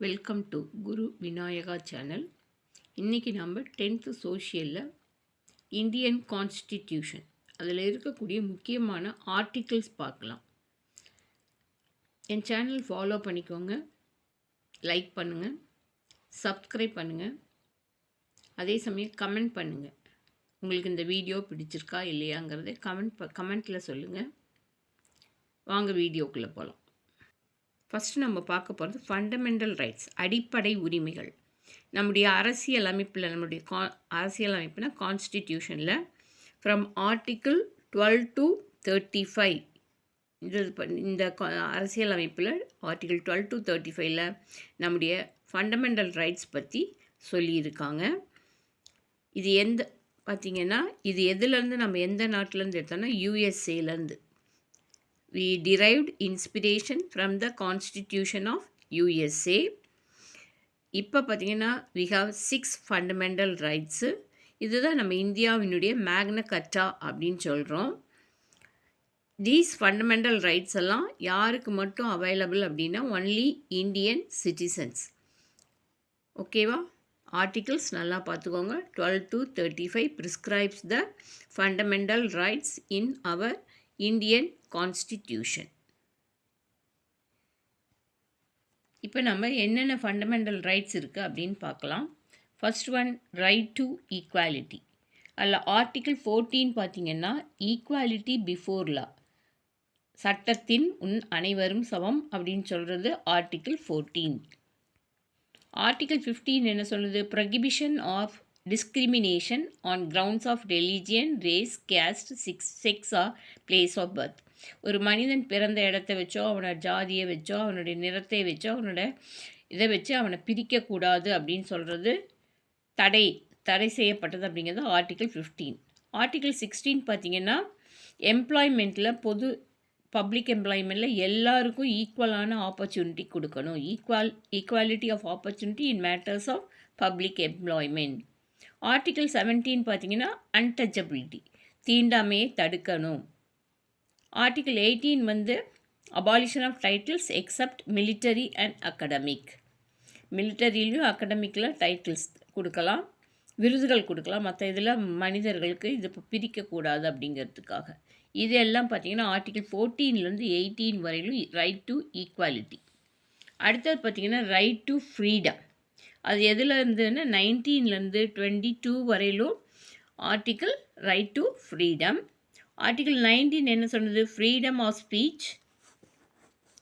Welcome to Guru Vinayaka channel இன்றைக்கி நம்ம tenth சோஷியலில் Indian constitution அதில் இருக்கக்கூடிய முக்கியமான ஆர்டிகிள்ஸ் பார்க்கலாம். என் சேனல் ஃபாலோ பண்ணிக்கோங்க. லைக் பண்ணுங்கள் சப்ஸ்கிரைப் பண்ணுங்கள் அதே சமயம் கமெண்ட் பண்ணுங்கள் உங்களுக்கு இந்த வீடியோ பிடிச்சிருக்கா இல்லையாங்கிறத கமெண்ட் ப கமெண்ட்டில் சொல்லுங்கள் வாங்க வீடியோக்குள்ளே போகலாம் ஃபஸ்ட்டு நம்ம பார்க்க போகிறது ஃபண்டமெண்டல் ரைட்ஸ் அடிப்படை உரிமைகள். நம்முடைய அரசியல் அமைப்பில் நம்முடைய கா அரசியல் அமைப்புனா கான்ஸ்டிடியூஷனில் from article twelve to thirty five இது இந்த கா- அரசியல் அமைப்பில் ஆர்டிகிள் டுவெல் டு தேர்ட்டி ஃபைவ்ல நம்முடைய ஃபண்டமெண்டல் ரைட்ஸ் பற்றி சொல்லியிருக்காங்க. இது எந்த பார்த்தீங்கன்னா இது எதுலேருந்து நம்ம எந்த நாட்டிலேருந்து எடுத்தோம்னா யூஎஸ்ஏலேருந்து we derived inspiration from the constitution of USA இப்போ பார்த்தீங்கன்னா we have six fundamental rights இதுதான் நம்ம இந்தியாவினுடைய மேக்ன கட்டா அப்படின்னு சொல்கிறோம் தீஸ் ஃபண்டமெண்டல் ரைட்ஸ் எல்லாம் யாருக்கு மட்டும் அவைலபிள் அப்படின்னா ஒன்லி இந்தியன் சிட்டிசன்ஸ் ஓகேவா ஆர்டிகிள்ஸ் நல்லா பார்த்துக்கோங்க twelve to thirty five prescribes the fundamental rights in our Indian constitution இப்போ நம்ம என்னென்ன ஃபண்டமெண்டல் ரைட்ஸ் இருக்குது அப்படின்னு பார்க்கலாம். First one right to equality அதில் ஆர்டிக்கிள் ஃபோர்டீன் பார்த்திங்கன்னா ஈக்குவாலிட்டி பிஃபோர் லா சட்டத்தின் உன் அனைவரும் சமம் அப்படின்னு சொல்கிறது ஆர்டிக்கிள் ஃபோர்டீன் ஆர்டிக்கிள் ஃபிஃப்டீன் என்ன சொல்லுது? Prohibition of discrimination on grounds of religion race caste six sex or place of birth ஒரு மனிதன் பிறந்த இடத்த வச்சோ அவனோட ஜாதியை வச்சோ அவனுடைய நிறத்தை வச்சோ அவனோட இதை வச்சு அவனை பிரிக்கக்கூடாது அப்படின்னு சொல்கிறது தடை தடை செய்யப்பட்டது அப்படிங்கிறது ஆர்டிகிள் 15 ஆர்டிகிள் சிக்ஸ்டீன் பார்த்தீங்கன்னா எம்ப்ளாய்மெண்ட்டில் பொது பப்ளிக் எம்ப்ளாய்மெண்ட்டில் எல்லாருக்கும் ஈக்குவலான ஆப்பர்ச்சுனிட்டி கொடுக்கணும். Equal equality of opportunity in matters of public employment article 17 பார்த்தீங்கன்னா அன்டச்சபிலிட்டி தீண்டாமையை தடுக்கணும். ஆர்டிகிள் எயிட்டீன் வந்து abolition of titles except military and academic மிலிட்டரியிலையும் அகடமிக்கில் டைட்டில்ஸ் கொடுக்கலாம். விருதுகள் கொடுக்கலாம். மற்ற இதில் மனிதர்களுக்கு இது இப்போ பிரிக்கக்கூடாது அப்படிங்கிறதுக்காக. இது எல்லாம் பார்த்தீங்கன்னா ஆர்டிகிள் ஃபோர்டீன்லேருந்து எயிட்டீன் வரையிலும் ரைட் டு ஈக்குவாலிட்டி அடுத்தது பார்த்தீங்கன்னா ரைட் டு ஃப்ரீடம் அது எதில் இருந்துன்னா நைன்டீன்லேருந்து டுவெண்ட்டி டூ வரையிலும் article right to freedom article nineteen என்ன சொன்னது? Freedom of speech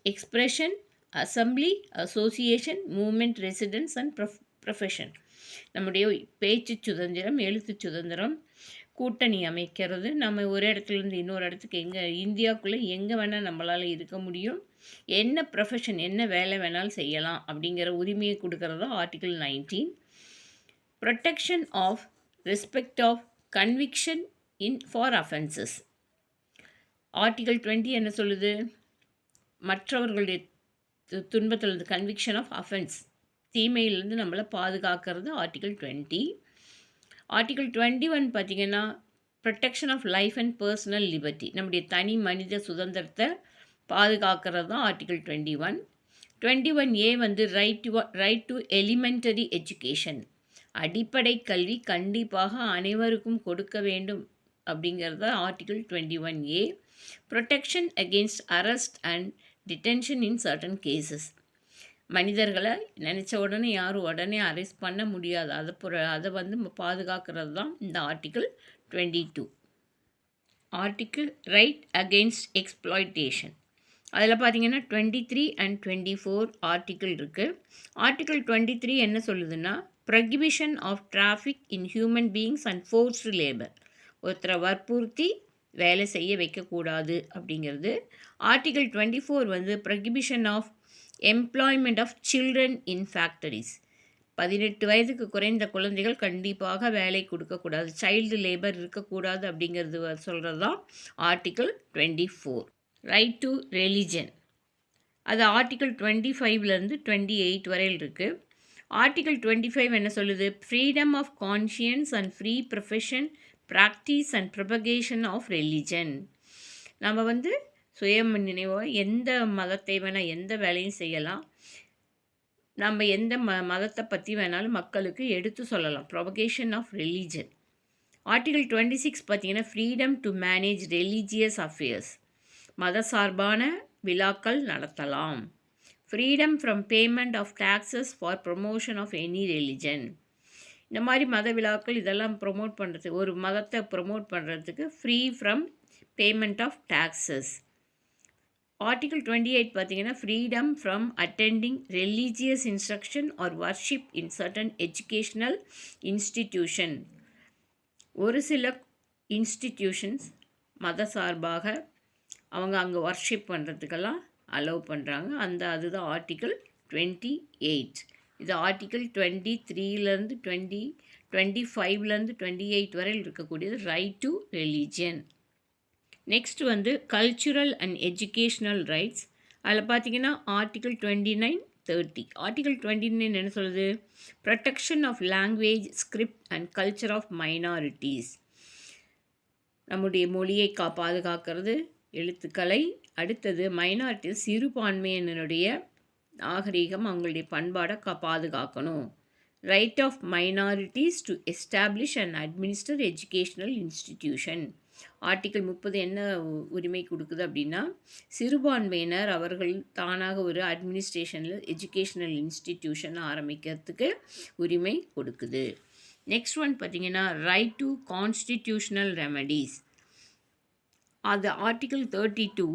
expression assembly association movement residence and prof profession நம்முடைய பேச்சு சுதந்திரம் எழுத்து சுதந்திரம் கூட்டணி அமைக்கிறது. நம்ம ஒரு இடத்துலேருந்து இன்னொரு இடத்துக்கு எங்கே இந்தியாவுக்குள்ளே எங்கே வேணால் நம்மளால் இருக்க முடியும். என்ன ப்ரொஃபஷன் என்ன வேலை வேணாலும் செய்யலாம் அப்படிங்கிற உரிமையை கொடுக்கறது article nineteen protection of respect of conviction in for offences article twenty என்ன சொல்லுது? மற்றவர்களுடைய து- துன்பத்திலிருந்து கன்விக்ஷன் ஆஃப் அஃபென்ஸ் தீமையிலிருந்து நம்மளை பாதுகாக்கிறது article twenty article twenty one பார்த்திங்கன்னா protection of life and personal liberty நம்முடைய தனி மனித சுதந்திரத்தை பாதுகாக்கிறது தான் article twenty one twenty one A வந்து right to right to elementary education அடிப்படை கல்வி கண்டிப்பாக அனைவருக்கும் கொடுக்க வேண்டும் அப்படிங்கிறது தான் article twenty one A protection against arrest and detention in certain cases மனிதர்களை நினச்ச உடனே யாரும் உடனே அரெஸ்ட் பண்ண முடியாது. அதை புற அதை வந்து பாதுகாக்கிறது தான் இந்த article twenty two article right against exploitation அதில் பார்த்தீங்கன்னா twenty three and twenty four article இருக்குது ஆர்டிக்கிள் டுவெண்ட்டி த்ரீ என்ன சொல்லுதுன்னா prohibition of traffic in human beings and forced labour ஒருத்தரை வற்புறுத்தி வேலை செய்ய வைக்கக்கூடாது அப்படிங்கிறது. ஆர்டிக்கிள் டுவெண்ட்டி ஃபோர் வந்து prohibition of employment of children in factories பதினெட்டு வயதுக்கு குறைந்த குழந்தைகள் கண்டிப்பாக வேலை கொடுக்கக்கூடாது. சைல்டு லேபர் இருக்கக்கூடாது அப்படிங்கிறது சொல்கிறது தான் article twenty four right to religion அது ஆர்டிக்கிள் டுவெண்ட்டி ஃபைவ்லேருந்து டுவெண்ட்டி எயிட் வரையில் இருக்குது ஆர்டிக்கிள் டுவெண்ட்டி ஃபைவ் என்ன சொல்லுது? Freedom of conscience and free profession practice and propagation of religion நம்ம வந்து சுய நினைவோ எந்த மதத்தை வேணால் எந்த வேலையும் செய்யலாம். நம்ம எந்த ம மதத்தை பற்றி வேணாலும் மக்களுக்கு எடுத்து சொல்லலாம். Propagation of religion article twenty six பார்த்தீங்கன்னா freedom to manage religious affairs மத சார்பான விழாக்கள் நடத்தலாம். Freedom from payment of taxes for promotion of any religion இந்த மாதிரி மத விழாக்கள் இதெல்லாம் ப்ரொமோட் பண்ணுறதுக்கு ஒரு மதத்தை ப்ரொமோட் பண்ணுறதுக்கு free from payment of taxes article twenty eight பார்த்தீங்கன்னா freedom from attending religious instruction or worship in certain educational institution ஒரு சில இன்ஸ்டிடியூஷன்ஸ் மத சார்பாக அவங்க அங்கே ஒர்ஷிப் பண்ணுறதுக்கெல்லாம் அலோவ் பண்ணுறாங்க அந்த அதுதான் ஆர்டிக்கல் டுவெண்ட்டி எயிட் இது ஆர்டிக்கல் டுவெண்ட்டி த்ரீலேருந்து டுவெண்ட்டி டுவெண்ட்டி ஃபைவ்லேருந்து டுவெண்ட்டி எயிட் வரையில் இருக்கக்கூடியது ரைட் டு ரிலீஜியன் நெக்ஸ்ட் வந்து கல்ச்சுரல் அண்ட் எஜுகேஷ்னல் ரைட்ஸ் அதில் பார்த்தீங்கன்னா article twenty nine thirty article twenty nine என்ன சொல்லுது? Protection of language script and culture of minorities நம்முடைய மொழியை கா பாதுகாக்கிறது எழுத்துக்களை. அடுத்தது மைனாரிட்டி சிறுபான்மையினருடைய நாகரீகம் அவங்களுடைய பண்பாடை கா பாதுகாக்கணும். Right of minorities to establish and administer educational institution article முப்பது என்ன உரிமை கொடுக்குது அப்படின்னா சிறுபான்மையினர் அவர்கள் தானாக ஒரு அட்மினிஸ்ட்ரேஷனில் எஜுகேஷ்னல் இன்ஸ்டிடியூஷன் ஆரம்பிக்கிறதுக்கு உரிமை கொடுக்குது. நெக்ஸ்ட் ஒன் பார்த்திங்கன்னா ரைட் டு கான்ஸ்டிடியூஷனல் ரெமடிஸ் அது article thirty two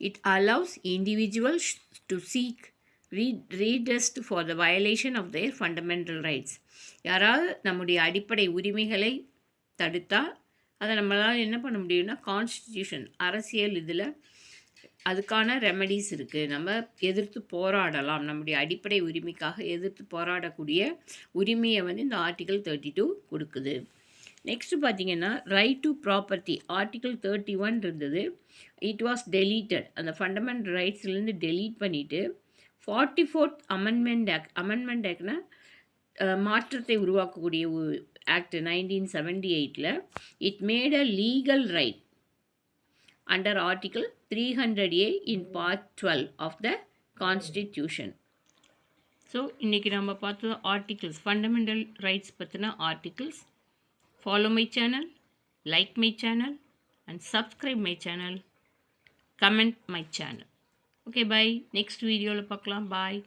it allows individuals to seek red redress for the violation of their fundamental rights யாராவது நம்முடைய அடிப்படை உரிமைகளை தடுத்தால் அதை நம்மளால் என்ன பண்ண முடியும்னா கான்ஸ்டியூஷன் அரசியல் இதில் அதுக்கான ரெமடிஸ் இருக்குது நம்ம எதிர்த்து போராடலாம். நம்முடைய அடிப்படை உரிமைக்காக எதிர்த்து போராடக்கூடிய உரிமையை வந்து இந்த ஆர்டிகல் தேர்ட்டி டூ கொடுக்குது. நெக்ஸ்ட்டு பார்த்தீங்கன்னா right to property article thirty one இருந்தது. இட் வாஸ் டெலீட்டட் அந்த ஃபண்டமெண்ட் ரைட்ஸ்லேருந்து டெலீட் பண்ணிவிட்டு forty fourth amendment act amendment ஆக்ட்னா மாற்றத்தை உருவாக்கக்கூடிய ஆக்ட் நைன்டீன் செவன்டி எயிட்டில் it made a legal right under article three hundred A in part twelve of the constitution so இன்றைக்கி நம்ம பார்த்தது ஆர்டிகிள்ஸ் ஃபண்டமெண்டல் ரைட்ஸ் பற்றின articles follow my channel like my channel and subscribe my channel comment my channel okay bye next வீடியோவில் பார்க்கலாம். பாய்